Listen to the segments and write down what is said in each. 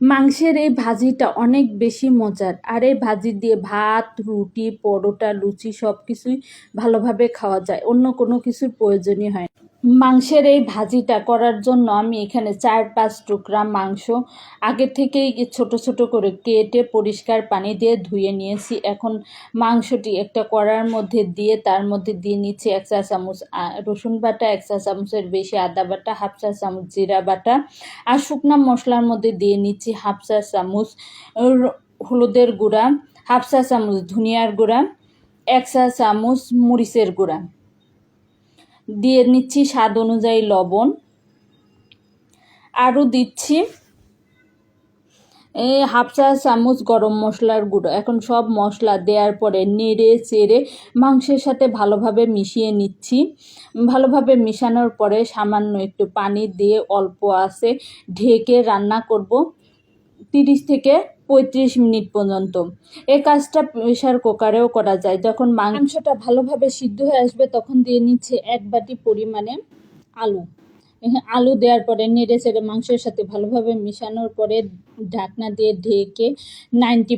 মাংসের এই ভাজিটা অনেক বেশি মজার আর এই ভাজি দিয়ে ভাত, রুটি, পরোটা, লুচি সব কিছুই ভালোভাবে খাওয়া যায় অন্য কোনো কিছুর প্রয়োজনই হয় না। মাংসের এই ভাজিটা করার জন্য আমি এখানে চার পাঁচ টুকরা মাংস আগে থেকেই ছোট ছোট করে কেটে পরিষ্কার পানি দিয়ে ধুয়ে নিয়েছি। এখন মাংসটি একটা কড়ার মধ্যে দিয়ে তার মধ্যে দিয়ে নিচ্ছি এক চা চামচ রসুন বাটা, এক চা চামচের বেশি আদা বাটা, হাফ চা চামচ জিরা বাটা আর শুকনা মশলার মধ্যে দিয়ে নিচ্ছি হাফ চা চামচ হলুদের গুঁড়া, হাফ চা চামচ ধনিয়ার গুঁড়া, এক চা চামচ মরিচের গুঁড়া। দিয়ে নিচ্ছি স্বাদ অনুযায়ী লবণ। আরও দিচ্ছি এই হাফ চা চামচ গরম মশলার গুঁড়ো। এখন সব মশলা দেওয়ার পরে নেড়ে চেড়ে মাংসের সাথে ভালোভাবে মিশিয়ে নিচ্ছি। ভালোভাবে মিশানোর পরে সামান্য একটু পানি দিয়ে অল্প আছে ঢেকে রান্না করব। তিরিশ থেকে পঁয়ত্রিশ মিনিট পর্যন্ত। এই কাজটা প্রেশার কুকারেও করা যায়। যখন মাংসটা ভালোভাবে সিদ্ধ হয়ে আসবে, তখন দিয়ে নিচ্ছে এক বাটি পরিমাণে আলু। আলু দেওয়ার পরে নেড়ে চেড়ে মাংসের সাথে ভালোভাবে মিশানোর পরে ঢাকনা দিয়ে ঢেকে নাইনটি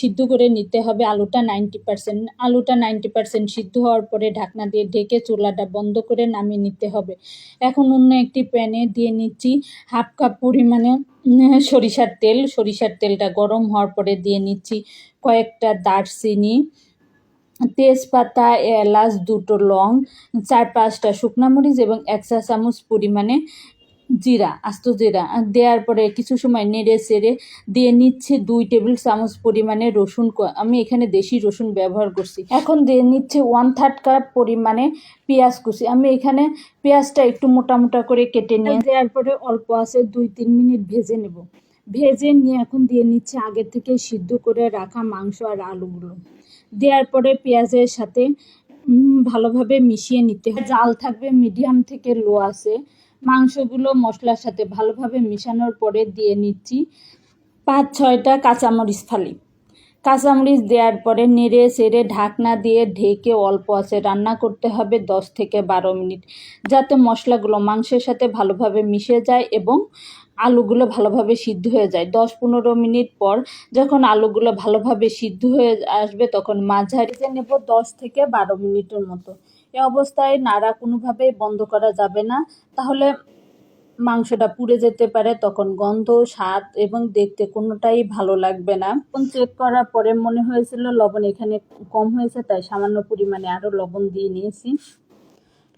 সিদ্ধ করে নিতে হবে আলুটা নাইনটি পার্সেন্ট। আলুটা নাইনটি পার্সেন্ট সিদ্ধ হওয়ার পরে ঢাকনা দিয়ে ঢেকে চুলাটা বন্ধ করে নামিয়ে নিতে হবে। এখন অন্য একটি প্যানে দিয়ে নিচ্ছি হাফ কাপ পরিমাণে সরিষার তেল। সরিষার তেলটা গরম হওয়ার পরে দিয়ে নিচ্ছি কয়েকটা দারচিনি তেজপাতা, এলাচ দুটো লং, চার পাঁচটা শুকনা মরিচ এবং এক চা চামচ পরিমাণে জিরা, আস্ত জিরা। দেওয়ার পরে কিছু সময় নেড়ে চেড়ে দিয়ে নিচ্ছে দুই টেবিল চামচ পরিমাণে রসুন আমি এখানে দেশি রসুন ব্যবহার করছি। এখন দিয়ে নিচ্ছে ওয়ান থার্ড কাপ পরিমাণে পেঁয়াজ কুচি। আমি এখানে পেঁয়াজটা একটু মোটা মোটা করে কেটে নিয়ে দেওয়ার পরে অল্প আছে দুই তিন মিনিট ভেজে নেব। ভেজে নিয়ে এখন দিয়ে নিচ্ছে আগে থেকে সিদ্ধ করে রাখা মাংস আর আলুগুলো। দেওয়ার পরে পেঁয়াজের সাথে ভালোভাবে মিশিয়ে নিতে হবে জাল থাকবে মিডিয়াম থেকে লো আছে। মাংসগুলো মশলার সাথে ভালোভাবে মিশানোর পরে দিয়ে নিচ্ছি পাঁচ ছয়টা কাঁচামরিচ ফালি। কাঁচামরিচ দেওয়ার পরে নেড়ে চেড়ে ঢাকনা দিয়ে ঢেকে অল্প আছে। রান্না করতে হবে দশ থেকে বারো মিনিট, যাতে মশলাগুলো মাংসের সাথে ভালোভাবে মিশে যায় এবং আলুগুলো ভালোভাবে সিদ্ধ হয়ে যায়। দশ পনেরো মিনিট পর যখন আলুগুলো ভালোভাবে সিদ্ধ হয়ে আসবে, তখন মাঝারিতে নেব দশ থেকে বারো মিনিটের মতো। এ অবস্থায় নাড়া কোনোভাবেই বন্ধ করা যাবে না। তাহলে মাংসটা পুড়ে যেতে পারে, তখন গন্ধ, স্বাদ এবং দেখতে কোনোটাই ভালো লাগবে না। তখন চেক করার পরে মনে হয়েছিল লবণ এখানে কম হয়েছে, তাই সামান্য পরিমাণে আরও লবণ দিয়ে নিয়েছি।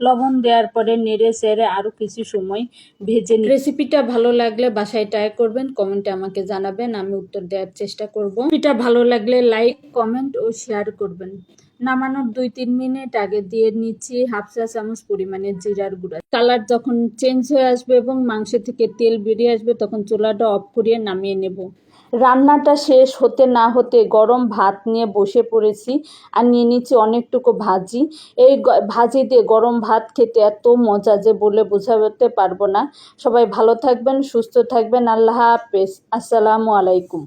লবণ দেওয়ার পরে নেড়ে চেড়ে আরও কিছু সময় ভেজে রেসিপিটা ভালো লাগলে বাসায় ট্রাই করবেন কমেন্টে আমাকে জানাবেন, আমি উত্তর দেওয়ার চেষ্টা করব। রেসিপিটা ভালো লাগলে লাইক কমেন্ট ও শেয়ার করবেন। নামানোর দুই তিন মিনিট আগে দিয়ে নিচ্ছি হাফ চা চামচ পরিমাণে জিরার গুঁড়া। কালার যখন চেঞ্জ হয়ে আসবে এবং মাংস থেকে তেল বেরিয়ে আসবে, তখন চুলাটা অফ করিয়ে নামিয়ে নেব। রান্নাটা শেষ হতে না হতে গরম ভাত নিয়ে বসে পড়েছি আর নিয়ে নিচ্ছি অনেকটুকু ভাজি। এই ভাজি দিয়ে গরম ভাত খেতে এত মজা যে বলে বোঝাতে পারব না। সবাই ভালো থাকবেন, সুস্থ থাকবেন। আল্লাহ হাফেজ। আসসালামু আলাইকুম।